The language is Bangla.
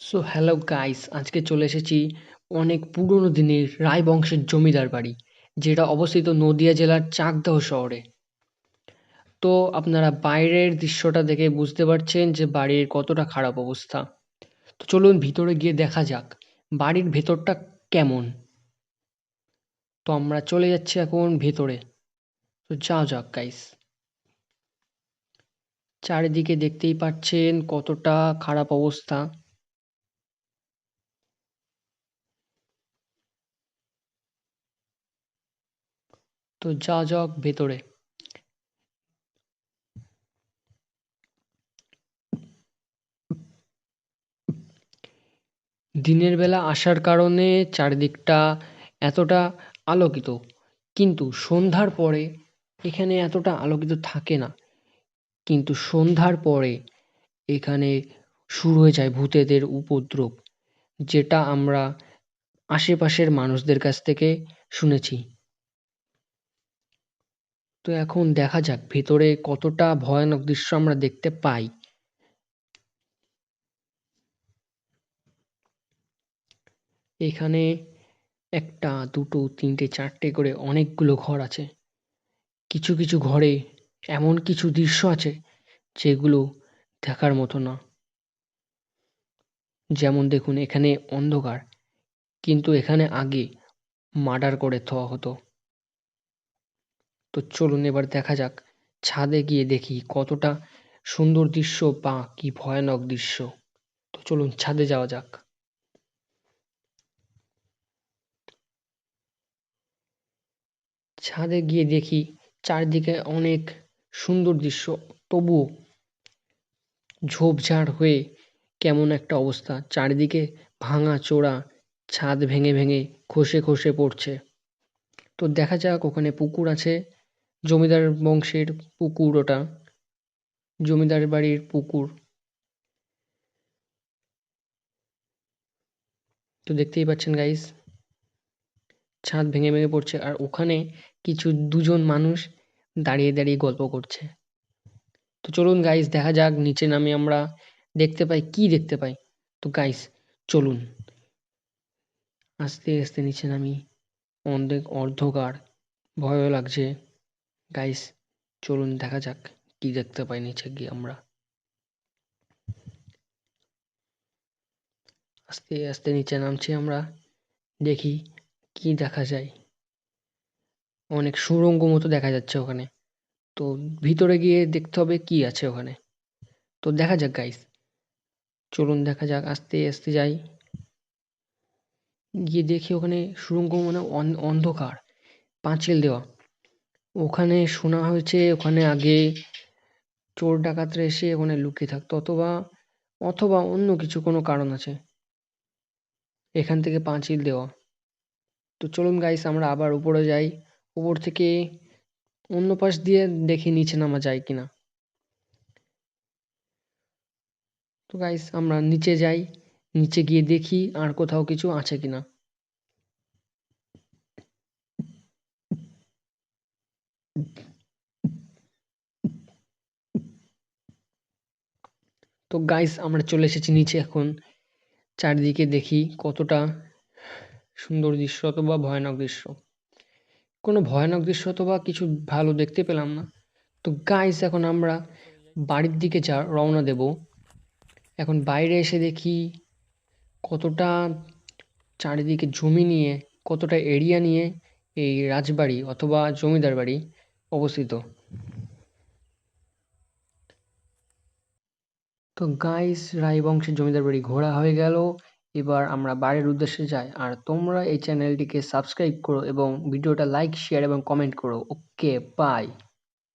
সো হ্যালো গাইস আজকে চলে এসেছি অনেক পুরনো দিনের রায় বংশের জমিদার বাড়ি, যেটা অবস্থিত নদিয়া জেলার চাকদহ শহরে। তো, আপনারা বাইরের দৃশ্যটা দেখে বুঝতে পারছেন যে বাড়ির কতটা খারাপ অবস্থা। তো, চলুন ভিতরে গিয়ে দেখা যাক, বাড়ির ভেতরটা কেমন। তো, আমরা চলে যাচ্ছি এখন ভেতরে। তো, যাও যাক গাইস চারিদিকে দেখতেই পাচ্ছেন কতটা খারাপ অবস্থা। তো যা যাক ভেতরে। দিনের বেলা আসার কারণে চারিদিকটা এতটা আলোকিত, কিন্তু সন্ধ্যার পরে এখানে এতটা আলোকিত থাকে না। কিন্তু সন্ধ্যার পরে এখানে শুরু হয়ে যায় ভূতেদের উপদ্রব, যেটা আমরা আশেপাশের মানুষদের কাছ থেকে শুনেছি। তো এখন দেখা যাক ভেতরে কতটা ভয়ানক দৃশ্য আমরা দেখতে পাই। এখানে একটা, দুটো, তিনটে, চারটে করে অনেকগুলো ঘর আছে। কিছু কিছু ঘরে এমন কিছু দৃশ্য আছে যেগুলো দেখার মতো না। যেমন দেখুন, এখানে অন্ধকার, কিন্তু এখানে আগে মার্ডার করে থোয়া হতো। তো চলুন এবার দেখা যাক। ছাদে গিয়ে দেখি কতটা সুন্দর দৃশ্য বা কি ভয়ানক দৃশ্য। তো চলুন ছাদে যাওয়া যাক। ছাদে গিয়ে দেখি চারদিকে অনেক সুন্দর দৃশ্য। তবুও ঝোপঝাড় হয়ে কেমন একটা অবস্থা। চারিদিকে ভাঙা চোরা ছাদ ভেঙে ভেঙে খসে খসে পড়ছে। তো দেখা যাক ওখানে পুকুর আছে জমিদার বংশের পুকুর ওটা, জমিদার বাড়ির পুকুর। তো দেখতেই পাচ্ছেন গাইস ছাদ ভেঙে ভেঙে পড়ছে আর ওখানে কিছু দুজন মানুষ দাঁড়িয়ে দাঁড়িয়ে গল্প করছে। তো চলুন গাইস দেখা যাক নিচে নামে আমরা দেখতে পাই, কি দেখতে পাই। তো গাইস চলুন। আস্তে আস্তে নিচে নামি, অর্ধেক অর্ধকার, ভয়ও লাগছে। গাইস চলুন দেখা যাক কি দেখতে পাই নিচে গিয়ে আমরা। আস্তে আস্তে নিচে নামছি আমরা, দেখি কি দেখা যায়। অনেক সুড়ঙ্গ মতো দেখা যাচ্ছে ওখানে। তো ভিতরে গিয়ে দেখতে হবে কি আছে ওখানে। তো দেখা যাক গাইস চলুন দেখা যাক, আস্তে আস্তে যাই। গিয়ে দেখি ওখানে সুড়ঙ্গ মানে অন্ধকার, পাঁচিল দেওয়া। ওখানে শোনা হয়েছে, ওখানে আগে চোর ডাকাতরা এসে ওখানে লুকিয়ে থাকতো, অথবা অথবা অন্য কিছু কোনো কারণ আছে। এখান থেকে পাঁচিল দেওয়া। তো চলুন গাইস আমরা আবার উপরে যাই। উপর থেকে অন্য পাশ দিয়ে দেখি নিচে নামা যায় কিনা। তো গাইস আমরা নিচে যাই। নিচে গিয়ে দেখি আর কোথাও কিছু আছে কিনা। তো গাইস আমরা চলে এসেছি নিচে এখন। চারিদিকে দেখি কতটা সুন্দর দৃশ্য অথবা ভয়ানক দৃশ্য। কোনো ভয়ানক দৃশ্য অথবা কিছু ভালো দেখতে পেলাম না। তো গাইস এখন আমরা বাড়ির দিকে যা রওনা দেব। এখন বাইরে এসে দেখি কতটা চারিদিকে জমি নিয়ে, কতটা এরিয়া নিয়ে এই রাজবাড়ি অথবা জমিদার বাড়ি। অবস্থিত। তো গাইস রায় বংশের জমিদার বাড়ি ঘোরা হয়ে গেল। এবার আমরা বাড়ির উদ্দেশ্যে যাই। আর তোমরা এই চ্যানেলটিকে সাবস্ক্রাইব করো এবং ভিডিওটা লাইক শেয়ার এবং কমেন্ট করো। Okay bye